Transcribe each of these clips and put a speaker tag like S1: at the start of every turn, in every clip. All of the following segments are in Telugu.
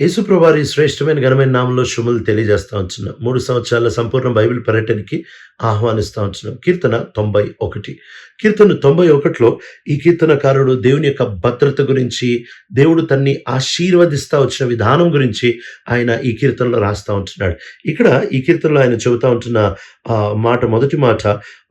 S1: యేసుప్రభారి శ్రేష్టమైన ఘనమైన నామంలో శుభములు తెలియజేస్తూ ఉంటున్నాం. మూడు సంవత్సరాల సంపూర్ణ బైబిల్ పర్యటనకి ఆహ్వానిస్తూ ఉంటున్నాం. కీర్తన తొంభై ఒకటి. కీర్తన తొంభై ఒకటిలో ఈ కీర్తనకారుడు దేవుని యొక్క భద్రత గురించి దేవుడు తన్ని ఆశీర్వదిస్తా వచ్చిన విధానం గురించి ఆయన ఈ కీర్తనలో రాస్తా ఉంటున్నాడు. ఇక్కడ ఈ కీర్తనలో ఆయన చెబుతా ఉంటున్న మాట మొదటి మాట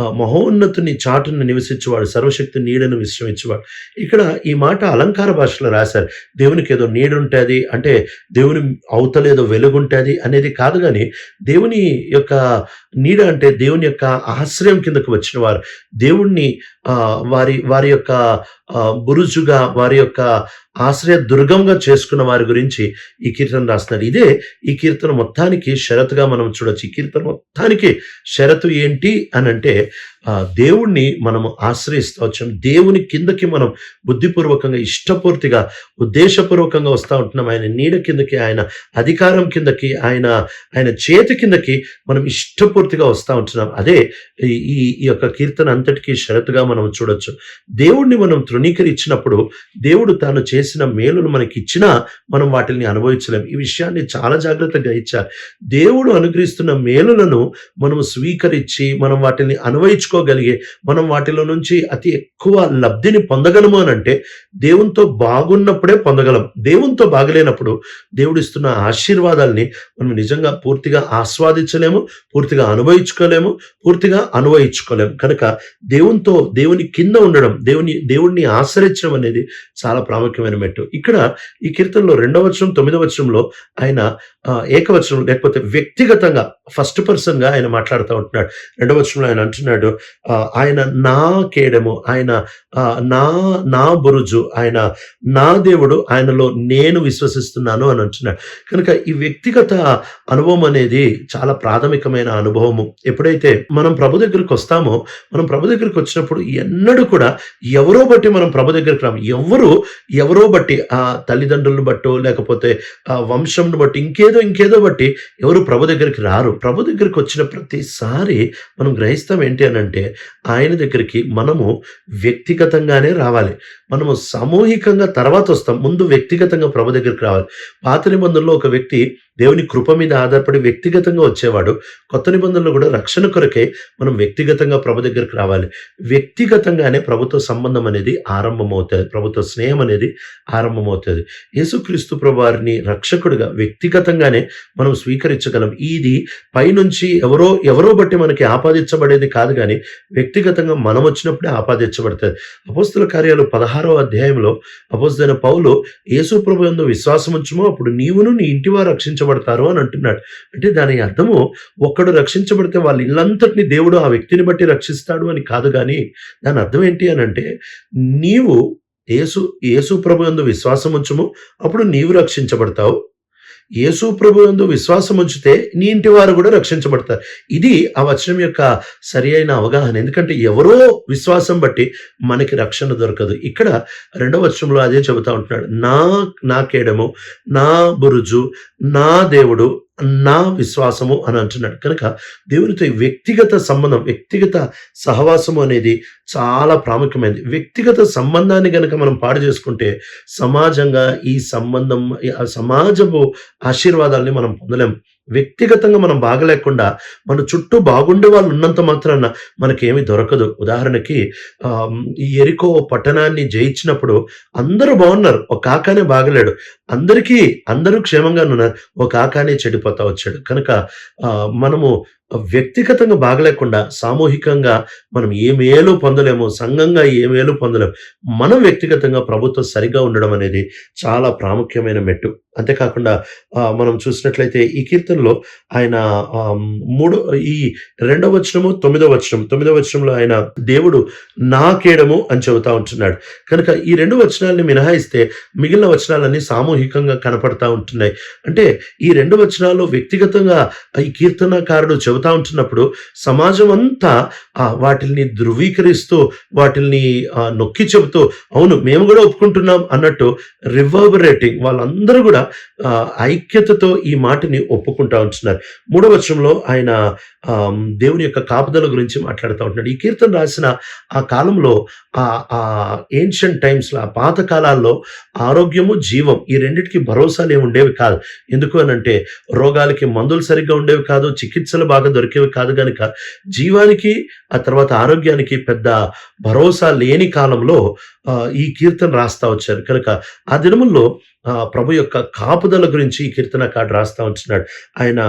S1: మహోన్నతుని చాటును నివసించేవాడు సర్వశక్తి నీడను విశ్రమించేవాడు. ఇక్కడ ఈ మాట అలంకార భాషలో రాశారు. దేవునికి ఏదో నీడుంటుంది అంటే దేవుని అవతలేదో వెలుగుంటుంది అనేది కాదు కానీ దేవుని యొక్క నీడ అంటే దేవుని యొక్క ఆశ్రయం కిందకు వచ్చిన వారు దేవుణ్ణి వారి వారి యొక్క ఆ, బురుజుగా వారి యొక్క ఆశ్రయ దుర్గంగా చేసుకున్న వారి గురించి ఈ కీర్తన రాస్తున్నారు. ఇదే ఈ కీర్తన మొత్తానికి షరతుగా మనం చూడొచ్చు. ఈ కీర్తన మొత్తానికి షరతు ఏంటి అని అంటే ఆ, దేవుణ్ణి మనం ఆశ్రయిస్తూ వచ్చాం. దేవుని కిందకి మనం బుద్ధిపూర్వకంగా ఇష్టపూర్తిగా ఉద్దేశపూర్వకంగా వస్తూ ఉంటున్నాం. ఆయన నీడ కిందకి ఆయన అధికారం కిందకి ఆయన ఆయన చేతి కిందకి మనం ఇష్టపూర్తిగా వస్తూ ఉంటున్నాం. అదే ఈ- ఈ యొక్క కీర్తన అంతటికీ షరతుగా మనం చూడొచ్చు. దేవుణ్ణి మనం తృణీకరించినప్పుడు దేవుడు తాను చేసిన మేలును మనకి ఇచ్చినా మనం వాటిని అనుభవించలేం. ఈ విషయాన్ని చాలా జాగ్రత్తగా ఇచ్చారు దేవుడు అనుగ్రహిస్తున్న మేలులను మనం స్వీకరించి మనం వాటిని అనుభవించుకోగలిగే మనం వాటిలో నుంచి అతి ఎక్కువ లబ్ధిని పొందగలము అని అంటే దేవునితో బాగున్నప్పుడే పొందగలం. దేవునితో బాగలేనప్పుడు దేవుడు ఇస్తున్న ఆశీర్వాదాల్ని మనం నిజంగా పూర్తిగా ఆస్వాదించలేము పూర్తిగా అనుభవించుకోలేము పూర్తిగా అనుభవించుకోలేము. కనుక దేవునితో దేవుని కింద ఉండడం దేవుని దేవుణ్ణి ఆశ్రయించడం అనేది చాలా ప్రాముఖ్యమైన మెట్టు. ఇక్కడ ఈ కీర్తనలో రెండవ వచనం తొమ్మిదవ వచనంలో ఆయన ఆ, ఏకవచనం లేకపోతే వ్యక్తిగతంగా ఫస్ట్ పర్సన్గా ఆయన మాట్లాడుతూ ఉంటున్నాడు. రెండవ వచనంలో ఆయన అంటున్నాడు ఆ, ఆయన నా కేడము ఆయన ఆ, నా నా బురుజు ఆయన నా దేవుడు ఆయనలో నేను విశ్వసిస్తున్నాను అని అంటున్నాడు. కనుక ఈ వ్యక్తిగత అనుభవం అనేది చాలా ప్రాథమికమైన అనుభవము. ఎప్పుడైతే మనం ప్రభు దగ్గరికి వస్తామో మనం ప్రభు దగ్గరికి వచ్చినప్పుడు ఎన్నడూ కూడా ఎవరో బట్టి మనం ప్రభు దగ్గరికి రాము. ఎవరు ఎవరో బట్టి ఆ తల్లిదండ్రులను బట్టో లేకపోతే ఆ వంశంను బట్టి ఇంకేదో ఇంకేదో బట్టి ఎవరు ప్రభు దగ్గరికి రారు. ప్రభు దగ్గరికి వచ్చిన ప్రతిసారి మనం గ్రహిస్తాం ఏంటి అని అంటే ఆయన దగ్గరికి మనము వ్యక్తిగతంగానే రావాలి. మనము సామూహికంగా తర్వాత వస్తాం. ముందు వ్యక్తిగతంగా ప్రభు దగ్గరికి రావాలి. పాత నిబంధనలో ఒక వ్యక్తి దేవుని కృప మీద ఆధారపడి వ్యక్తిగతంగా వచ్చేవాడు. కొత్త నిబంధనలు కూడా రక్షణ కొరకే మనం వ్యక్తిగతంగా ప్రభు దగ్గరికి రావాలి. వ్యక్తిగతంగానే ప్రభుత్వ సంబంధం అనేది ఆరంభమవుతుంది. ప్రభుత్వ స్నేహం అనేది ఆరంభమవుతుంది. యేసుక్రీస్తు ప్రభు వారిని రక్షకుడిగా వ్యక్తిగతంగానే మనం స్వీకరించగలం. ఇది పైనుంచి ఎవరో ఎవరో బట్టి మనకి ఆపాదించబడేది కాదు కానీ వ్యక్తిగతంగా మనం వచ్చినప్పుడే ఆపాదించబడుతుంది అపోస్తుల కార్యాలు పదహారవ అధ్యాయంలో అపోస్తులైన పౌలు యేసు ప్రభు ఎందు విశ్వాసం ఉంచుమో అప్పుడు నీవును నీ ఇంటి వారు రక్షించబడతారు అని అంటున్నాడు. అంటే దాని అర్థము ఒక్కడు రక్షించబడితే వాళ్ళ ఇల్లంతటిని దేవుడు ఆ వ్యక్తిని బట్టి రక్షిస్తాడు అని కాదు కానీ దాని అర్థం ఏంటి అని అంటే నీవు యేసు యేసు ప్రభు ఎందు విశ్వాసం ఉంచుము అప్పుడు నీవు రక్షించబడతావు. యేసు ప్రభు ఎందు విశ్వాసం ఉంచితే నీ ఇంటి వారు కూడా రక్షించబడతారు. ఇది ఆ వచనం యొక్క సరి అయిన అవగాహన. ఎందుకంటే ఎవరో విశ్వాసం బట్టి మనకి రక్షణ దొరకదు. ఇక్కడ రెండవ వచనంలో అదే చెబుతా ఉంటున్నాడు. నా నా కేడము నా బురుజు నా దేవుడు నా విశ్వాసము అని అంటున్నాడు. కనుక దేవునితో వ్యక్తిగత సంబంధం వ్యక్తిగత సహవాసము అనేది చాలా ప్రాముఖ్యమైనది. వ్యక్తిగత సంబంధాన్ని కనుక మనం పాడు చేసుకుంటే సమాజంగా ఈ సంబంధం ఆ సమాజపు ఆశీర్వాదాల్ని మనం పొందలేం. వ్యక్తిగతంగా మనం బాగలేకుండా మన చుట్టూ బాగుండే వాళ్ళు ఉన్నంత మాత్రాన మనకేమి దొరకదు. ఉదాహరణకి ఈ ఎరికో పట్టణాన్ని జయించినప్పుడు అందరూ బాగున్నారు. ఒక కాకానే బాగలేడు. అందరికీ అందరూ క్షేమంగా ఉన్నారు. ఒక కాకానే చెడిపోతా వచ్చాడు. కనుక ఆ, మనము వ్యక్తిగతంగా బాగలేకుండా సామూహికంగా మనం ఏ మేలు పొందలేము సంఘంగా ఏ మేలు పొందలేము మనం వ్యక్తిగతంగా ప్రభుత్వం సరిగా ఉండడం అనేది చాలా ప్రాముఖ్యమైన మెట్టు. అంతేకాకుండా మనం చూసినట్లయితే ఈ కీర్తనలో ఆయన మూడు ఈ రెండవ వచనము తొమ్మిదవ వచనం తొమ్మిదవ వచనంలో ఆయన దేవుడు నాకేడము అని చెబుతా ఉంటున్నాడు. కనుక ఈ రెండు వచనాల్ని మినహాయిస్తే మిగిలిన వచనాలన్నీ సామూహికంగా కనపడతా ఉంటున్నాయి. అంటే ఈ రెండు వచనాలు వ్యక్తిగతంగా ఈ కీర్తనకారుడు చెబుతా ఉంటున్నప్పుడు సమాజం అంతా వాటిని వాటిల్ని ధృవీకరిస్తూ వాటిల్ని నొక్కి చెబుతూ అవును మేము కూడా ఒప్పుకుంటున్నాం అన్నట్టు రివర్బరేటింగ్ వాళ్ళందరూ కూడా ఐక్యతతో ఈ మాటని ఒప్పుకుంటా ఉంటున్నారు. మూడవ వచనంలో ఆయన దేవుని యొక్క కాపుదల గురించి మాట్లాడుతూ ఉంటున్నాడు. ఈ కీర్తన రాసిన ఆ కాలంలో ఆ ఆ ఏన్షియంట్ టైమ్స్లో ఆ పాత కాలాల్లో ఆరోగ్యము జీవం ఈ రెండింటికి భరోసాలు ఏమి ఉండేవి కాదు. ఎందుకు అని అంటే రోగాలకి మందులు సరిగ్గా ఉండేవి కాదు చికిత్సలు బాగా దొరికేవి కాదు కనుక జీవానికి ఆ తర్వాత ఆరోగ్యానికి పెద్ద భరోసా లేని కాలంలో ఆ, ఈ కీర్తన రాస్తా వచ్చారు. కనుక ఆ దినముల్లో ప్రభు యొక్క కాపుదల గురించి ఈ కీర్తనకాడు రాస్తా ఉంటున్నాడు. ఆయన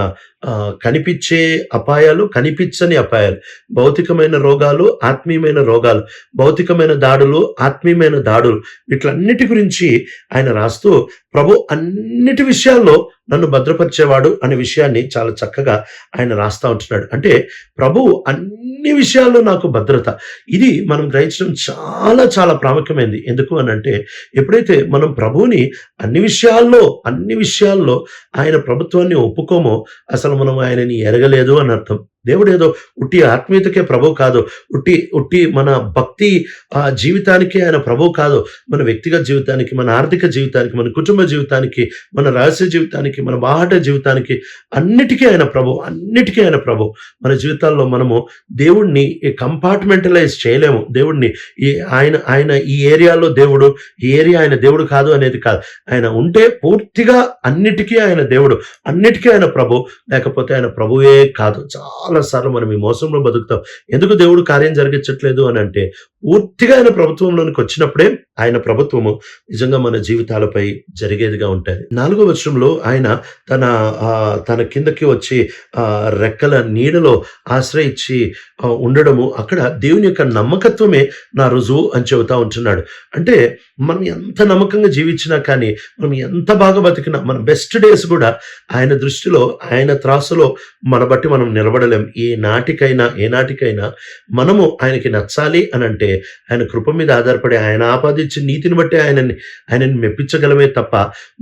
S1: ఆ, కనిపించే అపాయాలు కనిపించని అపాయాలు భౌతికమైన రోగాలు ఆత్మీయమైన రోగాలు భౌతికమైన దాడులు ఆత్మీయమైన దాడులు వీటిలన్నిటి గురించి ఆయన రాస్తూ ప్రభు అన్నిటి విషయాల్లో నన్ను భద్రపరిచేవాడు అనే విషయాన్ని చాలా చక్కగా ఆయన రాస్తా ఉంటున్నాడు. అంటే ప్రభు అన్ని అన్ని విషయాల్లో నాకు భద్రత. ఇది మనం గ్రహించడం చాలా చాలా ప్రాముఖ్యమైనది ఎందుకు అని అంటే ఎప్పుడైతే మనం ప్రభువుని అన్ని విషయాల్లో అన్ని విషయాల్లో ఆయన ప్రభుత్వాన్ని ఒప్పుకోమో అసలు మనం ఆయనని ఎరగలేదు అని అర్థం. దేవుడు ఏదో ఉట్టి ఆత్మీయతకే ప్రభు కాదు ఉట్టి ఉట్టి మన భక్తి ఆ జీవితానికి ఆయన ప్రభు కాదు. మన వ్యక్తిగత జీవితానికి మన ఆర్థిక జీవితానికి మన కుటుంబ జీవితానికి మన రహస్య జీవితానికి మన బాహట జీవితానికి అన్నిటికీ ఆయన ప్రభు అన్నిటికీ ఆయన ప్రభు. మన జీవితాల్లో మనము దేవుణ్ణి కంపార్ట్మెంటలైజ్ చేయలేము. దేవుణ్ణి ఈ ఆయన ఆయన ఈ ఏరియాలో దేవుడు ఈ ఏరియా ఆయన దేవుడు కాదు అనేది కాదు. ఆయన ఉంటే పూర్తిగా అన్నిటికీ ఆయన దేవుడు అన్నిటికీ ఆయన ప్రభు లేకపోతే ఆయన ప్రభువే కాదు. చాలా సార్లు మనం ఈ మోసంలో బతుకుతాం. ఎందుకు దేవుడు కార్యం జరిగించట్లేదు అని అంటే పూర్తిగా ఆయన ప్రభుత్వంలోనికి వచ్చినప్పుడే ఆయన ప్రభుత్వము నిజంగా మన జీవితాలపై జరిగేదిగా ఉంటుంది. నాలుగో వర్షంలో ఆయన తన ఆ, తన కిందకి వచ్చి ఆ, రెక్కల నీడలో ఆశ్రయించి ఉండడము అక్కడ దేవుని యొక్క నమ్మకత్వమే నా రుజువు అని చెబుతా ఉంటున్నాడు. అంటే మనం ఎంత నమ్మకంగా జీవించినా కానీ మనం ఎంత బాగా బతికినా మన బెస్ట్ డేస్ కూడా ఆయన దృష్టిలో ఆయన త్రాసులో మన బట్టి మనం నిలబడలేం. ఏ నాటికైనా ఏ నాటికైనా మనము ఆయనకి నచ్చాలి అని అంటే ఆయన కృప మీద ఆధారపడి ఆయన ఆపాదించి నీతిని బట్టి ఆయనని ఆయనని మెప్పించగలమే తప్ప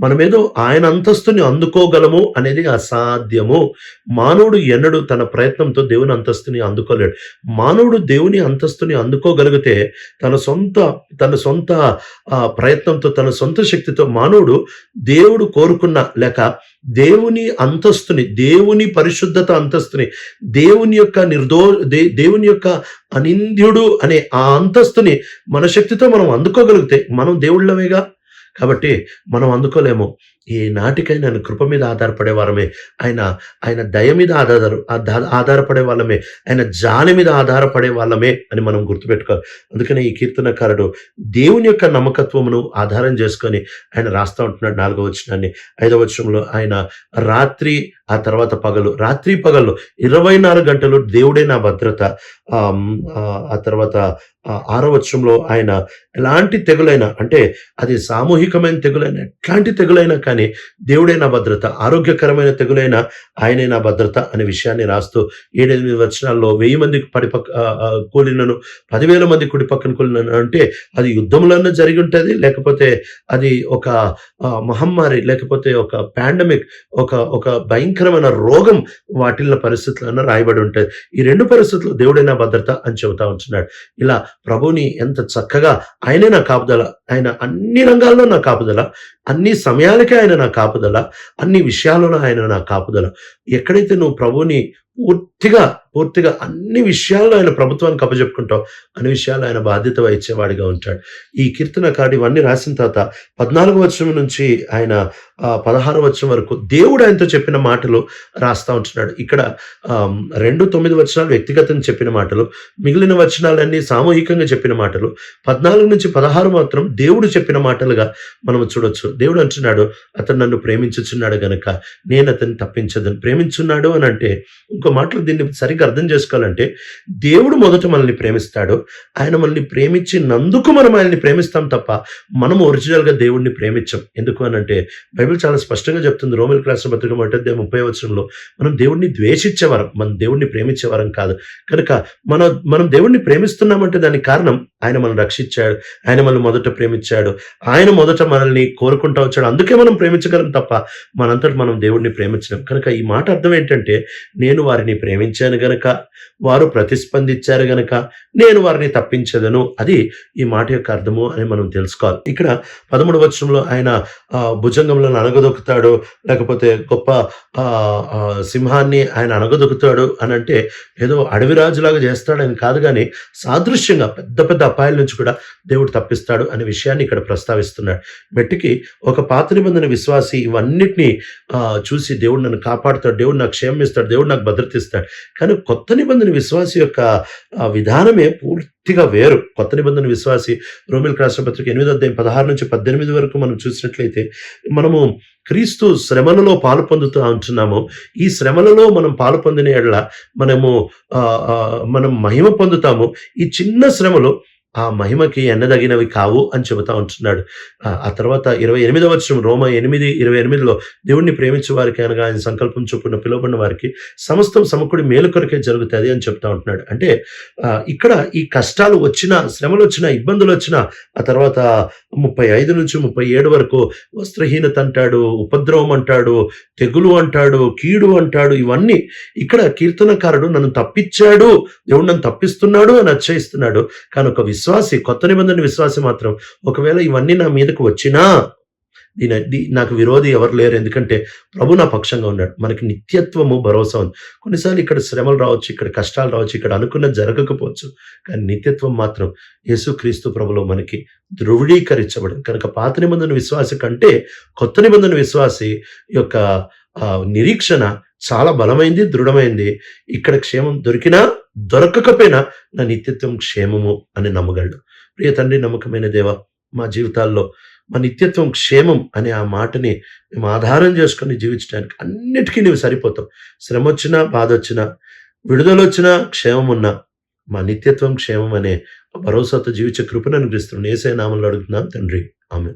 S1: మనమేదో ఆయన అంతస్తుని అందుకోగలము అనేది అసాధ్యము. మానవుడు ఎన్నడు తన ప్రయత్నంతో దేవుని అంతస్తుని అందుకోలేడు. మానవుడు దేవుని అంతస్తుని అందుకోగలిగితే తన సొంత తన సొంత ఆ, ప్రయత్నంతో తన సొంత శక్తితో మానవుడు దేవుడు కోరుకున్న లేక దేవుని అంతస్తుని దేవుని పరిశుద్ధత అంతస్తుని దేవుని యొక్క నిర్దో దే- దేవుని యొక్క అనింద్యుడు అనే ఆ అంతస్తుని మన శక్తితో మనం అందుకోగలిగితే మనం దేవుళ్ళమేగా? కాబట్టి మనం అందుకోలేము. ఈ నాటికైనా ఆయన కృప మీద ఆధారపడే వారమే ఆయన ఆయన దయ మీద ఆధార ఆధారపడే వాళ్ళమే. ఆయన జాలి మీద ఆధారపడే వాళ్ళమే అని మనం గుర్తుపెట్టుకోవాలి. అందుకనే ఈ కీర్తనకారుడు దేవుని యొక్క నమ్మకత్వమును ఆధారం చేసుకొని ఆయన రాస్తా ఉంటున్నాడు నాలుగో వచనాన్ని. ఐదవ వచనంలో ఆయన రాత్రి ఆ తర్వాత పగలు. రాత్రి పగలు ఇరవై నాలుగు గంటలు దేవుడే నా భద్రత. ఆ తర్వాత ఆరో వచ్చంలో ఆయన ఎలాంటి తెగులైనా అంటే అది సామూహికమైన తెగులైనా ఎట్లాంటి తెగులైనా కానీ దేవుడే నా భద్రత ఆరోగ్యకరమైన తెగులైనా ఆయనే నా భద్రత అనే విషయాన్ని రాస్తూ ఏడెనిమిది వచనాల్లో వెయ్యి మంది పడిపక్క కూలినను పదివేల మంది కుడి పక్కన కూలినను అంటే అది యుద్ధములన్నా జరిగి ఉంటుంది లేకపోతే అది ఒక మహమ్మారి లేకపోతే ఒక పాండమిక్ ఒక ఒక భయంకరమైన రోగం వాటిల్ల పరిస్థితులన్నా రాయబడి ఉంటుంది. ఈ రెండు పరిస్థితులు దేవుడే నా భద్రత అని చెబుతా ఉంటున్నాడు. ఇలా ప్రభుని ఎంత చక్కగా ఆయనే నా కాపుదల. ఆయన అన్ని రంగాల్లో నా కాపుదల. అన్ని సమయాలకే ఆయన నా కాపుదల. అన్ని విషయాల్లోనూ ఆయన నా కాపుదల. ఎక్కడైతే నువ్వు ప్రభుని పూర్తిగా పూర్తిగా అన్ని విషయాల్లో ఆయన ప్రభుత్వానికి కప్పజెప్పుకుంటాం అన్ని విషయాలు ఆయన బాధ్యత వహించేవాడిగా ఉంటాడు. ఈ కీర్తనకాడు ఇవన్నీ రాసిన తర్వాత పద్నాలుగు వచ్చం నుంచి ఆయన ఆ, పదహారు వచ్చం వరకు దేవుడు ఆయనతో చెప్పిన మాటలు రాస్తా ఉంటున్నాడు. ఇక్కడ రెండు తొమ్మిది వచనాలు వ్యక్తిగతంగా చెప్పిన మాటలు మిగిలిన వచనాలన్నీ సామూహికంగా చెప్పిన మాటలు పద్నాలుగు నుంచి పదహారు మాత్రం దేవుడు చెప్పిన మాటలుగా మనం చూడొచ్చు. దేవుడు అంటున్నాడు అతను నన్ను ప్రేమించుచున్నాడు గనక నేను అతన్ని తప్పించదని. ప్రేమించున్నాడు అని అంటే ఇంకో మాటలు దీన్ని సరిగ్గా అర్థం చేసుకోవాలంటే దేవుడు మొదట మనల్ని ప్రేమిస్తాడు. ఆయన మనల్ని ప్రేమించినందుకు మనం ఆయన్ని ప్రేమిస్తాం తప్ప మనం ఒరిజినల్గా దేవుడిని ప్రేమించం. ఎందుకు అని అంటే బైబిల్ చాలా స్పష్టంగా చెప్తుంది. రోమిల్ క్లాస్ పత్రిక అంటే ముప్పై వచనంలో మనం దేవుడిని ద్వేషించేవారం మనం దేవుడిని ప్రేమించేవారం కాదు. కనుక మన మనం దేవుడిని ప్రేమిస్తున్నామంటే దానికి కారణం ఆయన మనం రక్షించాడు ఆయన మనల్ని మొదట ప్రేమించాడు ఆయన మొదట మనల్ని కోరుకుంటా వచ్చాడు. అందుకే మనం ప్రేమించగలం తప్ప మనంతటి మనం దేవుడిని ప్రేమించడం కనుక ఈ మాట అర్థం ఏంటంటే నేను వారిని ప్రేమించాను గనక వారు ప్రతిస్పందించారు గనక నేను వారిని తప్పించదను. అది ఈ మాట యొక్క అర్థము అని మనం తెలుసుకోవాలి. ఇక్కడ పదమూడు వచనంలో ఆయన ఆ, భుజంగంలో అనగదొక్కుతాడు లేకపోతే గొప్ప ఆ, సింహాన్ని ఆయన అనగదొక్కుతాడు అని అంటే ఏదో అడవి రాజులాగా చేస్తాడని కాదు కానీ సాదృశ్యంగా పెద్ద పెద్ద అపాయాల నుంచి కూడా దేవుడు తప్పిస్తాడు అనే విషయాన్ని ఇక్కడ ప్రస్తావిస్తున్నాడు. మెట్టికి ఒక పాత నిబంధన విశ్వాసి ఇవన్నిటినీ చూసి దేవుడు నన్ను కాపాడుతాడు దేవుడు నాకు క్షేమిస్తాడు దేవుడు నాకు భద్రత ఇస్తాడు కానీ కొత్త నిబంధన విశ్వాసి యొక్క విధానమే పూర్తిగా వేరు. కొత్త నిబంధన విశ్వాసి రోమిల్ రాష్ట్ర పత్రిక ఎనిమిదో అధ్యాయం పదహారు నుంచి పద్దెనిమిది వరకు మనం చూసినట్లయితే మనము క్రీస్తు శ్రమలలో పాలు పొందుతూ ఉంటున్నాము. ఈ శ్రమలలో మనం పాలు పొందిన ఎడల మనము ఆ, మనం మహిమ పొందుతాము. ఈ చిన్న శ్రమలు ఆ మహిమకి ఎన్నదగినవి కావు అని చెబుతా ఉంటున్నాడు. ఆ, తర్వాత ఇరవై ఎనిమిదవ వచ్చిన రోమ ఎనిమిది ఇరవై ఎనిమిదిలో దేవుణ్ణి ప్రేమించే వారికి అనగా ఆయన సంకల్పం చొప్పున పిలువబడిన వారికి సమస్తం సమకుడి మేలు కొరకే జరుగుతుంది అని చెప్తా ఉంటున్నాడు. అంటే ఆ, ఇక్కడ ఈ కష్టాలు వచ్చినా శ్రమలు వచ్చినా ఇబ్బందులు వచ్చినా ఆ తర్వాత ముప్పై ఐదు నుంచి ముప్పై ఏడు వరకు వస్త్రహీనత అంటాడు ఉపద్రవం అంటాడు తెగులు అంటాడు కీడు అంటాడు ఇవన్నీ ఇక్కడ కీర్తనకారుడు నన్ను తప్పించాడు దేవుడు నన్ను తప్పిస్తున్నాడు అని అచ్చయిస్తున్నాడు కానీ ఒక విశ్వాసి కొత్త నిబంధన విశ్వాసి మాత్రం ఒకవేళ ఇవన్నీ నా మీదకు వచ్చినా దీని నాకు విరోధి ఎవరు లేరు. ఎందుకంటే ప్రభు నా పక్షంగా ఉన్నాడు. మనకి నిత్యత్వము భరోసా ఉంది. కొన్నిసార్లు ఇక్కడ శ్రమలు రావచ్చు ఇక్కడ కష్టాలు రావచ్చు ఇక్కడ అనుకున్న జరగకపోవచ్చు. కానీ నిత్యత్వం మాత్రం యేసుక్రీస్తు ప్రభులో మనకి ధృవీకరించబడింది. కనుక పాత నిబంధన విశ్వాసి కంటే కొత్త నిబంధన విశ్వాసి యొక్క నిరీక్షణ చాలా బలమైంది దృఢమైంది. ఇక్కడ క్షేమం దొరికినా దొరకకపోయినా నా నిత్యత్వం క్షేమము అని నమ్మగలడు. ప్రియ తండ్రి నమ్మకమైన దేవ మా జీవితాల్లో మా నిత్యత్వం క్షేమం అనే ఆ మాటని మేము ఆధారం చేసుకొని జీవించడానికి అన్నిటికీ నీవు సరిపోతావు. శ్రమ వచ్చినా బాధ వచ్చినా విడుదల వచ్చినా క్షేమం ఉన్నా మా నిత్యత్వం క్షేమం అనే భరోసాతో జీవించే కృపను అనుగ్రహిస్తున్నాను ఏసే నామంలో అడుగుతున్నాం. తండ్రి ఆమె